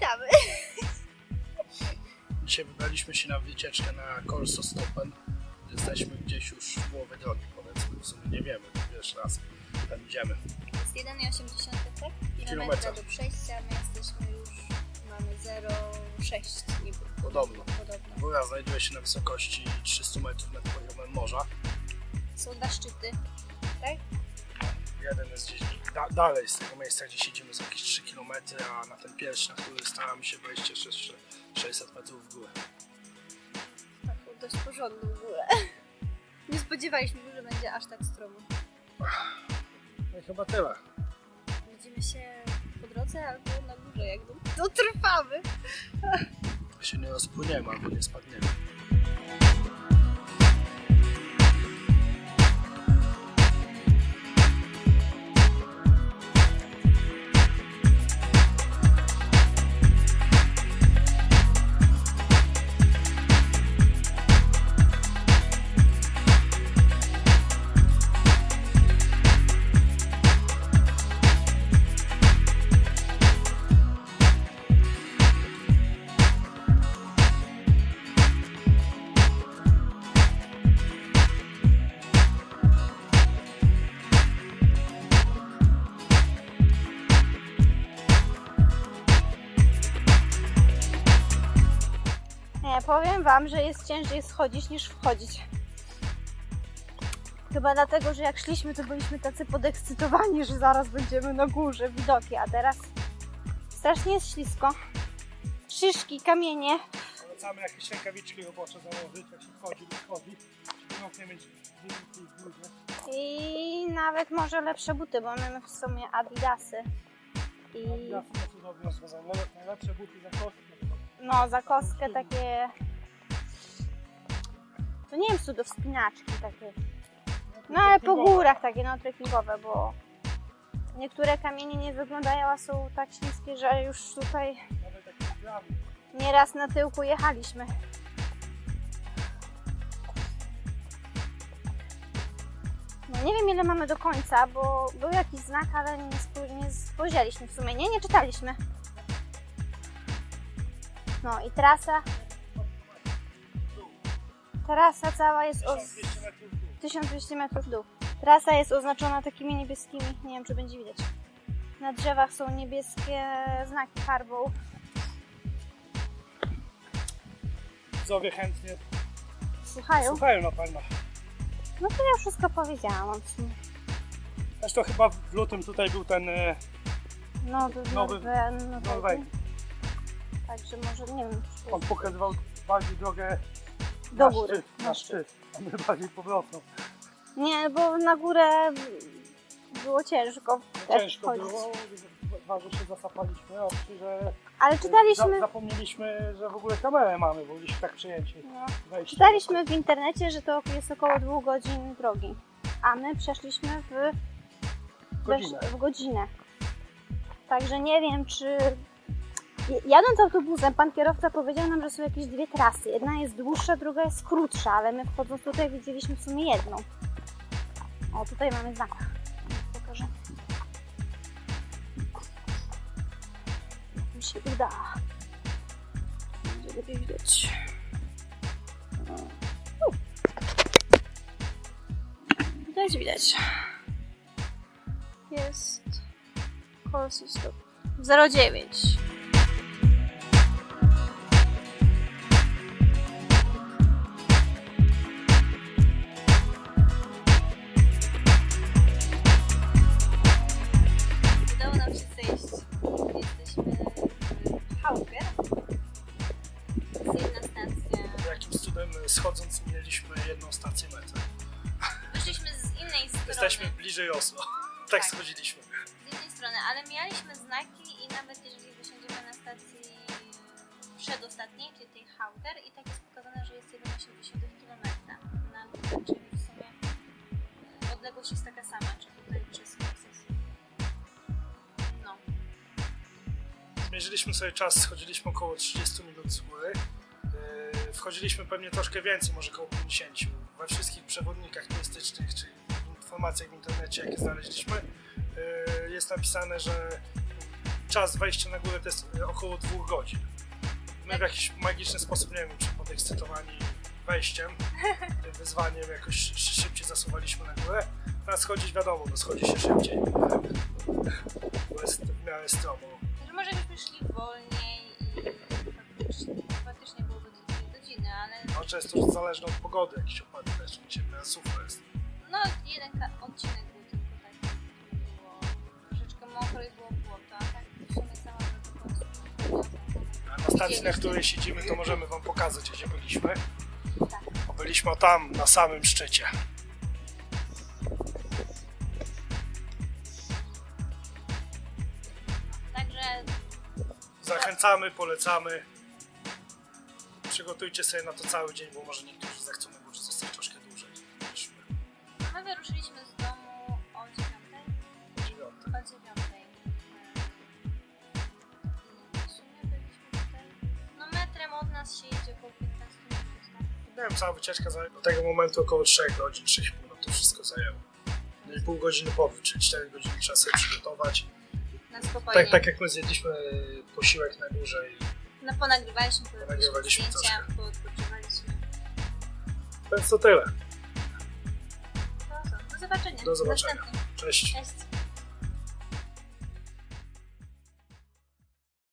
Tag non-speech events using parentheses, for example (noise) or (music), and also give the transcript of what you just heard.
Trwamy. Dzisiaj wybraliśmy się na wycieczkę na Corso Stoppen. Jesteśmy gdzieś już w połowie drogi, powiedzmy. W sumie nie wiemy, to pierwszy raz tam idziemy. Jest 1,80 tak? Kilometra do przejścia, my jesteśmy już, mamy 0,6 niby. Podobno. Podobno. Góra znajduje się na wysokości 300 metrów nad poziomem morza. Są dwa szczyty, tak? Jeden jest gdzieś da dalej z tego miejsca, gdzie siedzimy, z jakieś 3 km, a na ten pierwszy, na który staramy się wejść jeszcze 600 metrów w górę. Taką dość porządną górę. (laughs) Nie spodziewaliśmy się, że będzie aż tak stromo. No i chyba tyle. Widzimy się po drodze albo na górze, jak dotrwamy. (laughs) się nie rozpłyniemy albo nie spadniemy. Wam, że jest ciężej schodzić niż wchodzić. Chyba dlatego, że jak szliśmy, to byliśmy tacy podekscytowani, że zaraz będziemy na górze, widoki, a teraz strasznie jest ślisko. Szyszki, kamienie. Polecamy jakieś rękawiczki robocze założyć, jak się wchodzi lub wchodzi. Nie i nawet może lepsze buty, bo mamy w sumie adidasy. I Ja sobie cudownie rozwiązałem. Nawet najlepsze buty za kostkę. no, za kostkę takie... To nie wiem, co do wspinaczki takie. No ale po górach takie, no trekkingowe, bo niektóre kamienie nie wyglądają, a są tak śliskie, że już tutaj nieraz na tyłku jechaliśmy. No nie wiem ile mamy do końca, bo był jakiś znak, ale nie, spój- nie spojrzeliśmy w sumie, nie? Nie czytaliśmy. No i trasa. Trasa cała jest o 1200 metrów dół. 1200 metrów w dół. Trasa jest oznaczona takimi niebieskimi, nie wiem czy będzie widać. Na drzewach są niebieskie znaki farbą. Widzowie chętnie Słuchają? słuchają na pewno. No to ja wszystko powiedziałam w sumie. Zresztą chyba w lutym tutaj był ten e, Nowy, Nowy- Norwegii. Norwegii. Także może, nie wiem, czy On pokazywał bardziej drogę do na góry. szczyt, na szczyt, a my bardziej powrotną. Nie, bo na górę było ciężko też Ciężko wchodzić. było, że się zasapaliśmy, trzy, że Ale czytaliśmy, za, zapomnieliśmy, że w ogóle kamerę mamy, bo byliśmy tak przejęci. no, czytaliśmy w internecie, że to jest około dwóch godzin drogi. A my przeszliśmy w Godzinę. w godzinę. Także nie wiem, czy. Jadąc autobusem, pan kierowca powiedział nam, że są jakieś dwie trasy. Jedna jest dłuższa, druga jest krótsza, ale my wchodząc tutaj widzieliśmy w sumie jedną. O, tutaj mamy znak. Pokażę. Jak mi się uda. Będzie lepiej widać. U. Widać, widać jest Corsi Stop 09. Jesteśmy bliżej Oslo. (laughs) Tak Tak. schodziliśmy. z jednej strony, ale mieliśmy znaki i nawet jeżeli wysiądziemy na stacji przedostatniej, czyli tej Hauter i tak jest pokazane, że jest 1,8 km na górę, czyli w sumie odległość jest taka sama, czy tutaj, czy z Krosos. No, Zmierzyliśmy sobie czas, schodziliśmy około 30 minut z góry. Yy, Wchodziliśmy pewnie troszkę więcej, może około 50. We wszystkich przewodnikach turystycznych czy informacjach w internecie, jakie znaleźliśmy, yy, jest napisane, że czas wejścia na górę to jest e, około dwóch godzin. My w jakiś magiczny sposób, nie wiem, czy podekscytowani wejściem, tym (laughs) wyzwaniem jakoś sz- szybciej zasuwaliśmy na górę. Teraz schodzić wiadomo, no schodzi się szybciej. Bo jest w miarę stromo. Że może byśmy szli wolniej i faktycznie, faktycznie byłoby to dwie godziny, ale No często zależne od pogody, jakiś opady deszcz, gdzie sucho jest. No jeden ka- odcinek był tylko który było troszeczkę mokro i było błoto, a tak w sumie cała droga była super. A na stacji, na której siedzimy, to możemy wam pokazać, gdzie byliśmy. Tak. Byliśmy tam, na samym szczycie. Także Zachęcamy, polecamy. Przygotujcie sobie na to cały dzień, bo może niektórzy zechcą na górze zostać wyruszyliśmy z domu o 9. Do dziewiątej. O 9. I w sumie byliśmy tutaj. No metrem od nas się jedzie około 15 minut? Nie wiem, cała wycieczka zajęła do tego momentu około 3 godzin, 3,5 no to wszystko zajęło. No i pół godziny powrót, czyli 4 godziny trzeba sobie przygotować. Na spokojnie. Tak, tak jak my zjedliśmy posiłek na górze i No ponagrywaliśmy, Ponagrywaliśmy zdjęcia, poodpoczywaliśmy. więc to tyle. Do zobaczenia. Do zobaczenia. Następnym. Cześć. Cześć.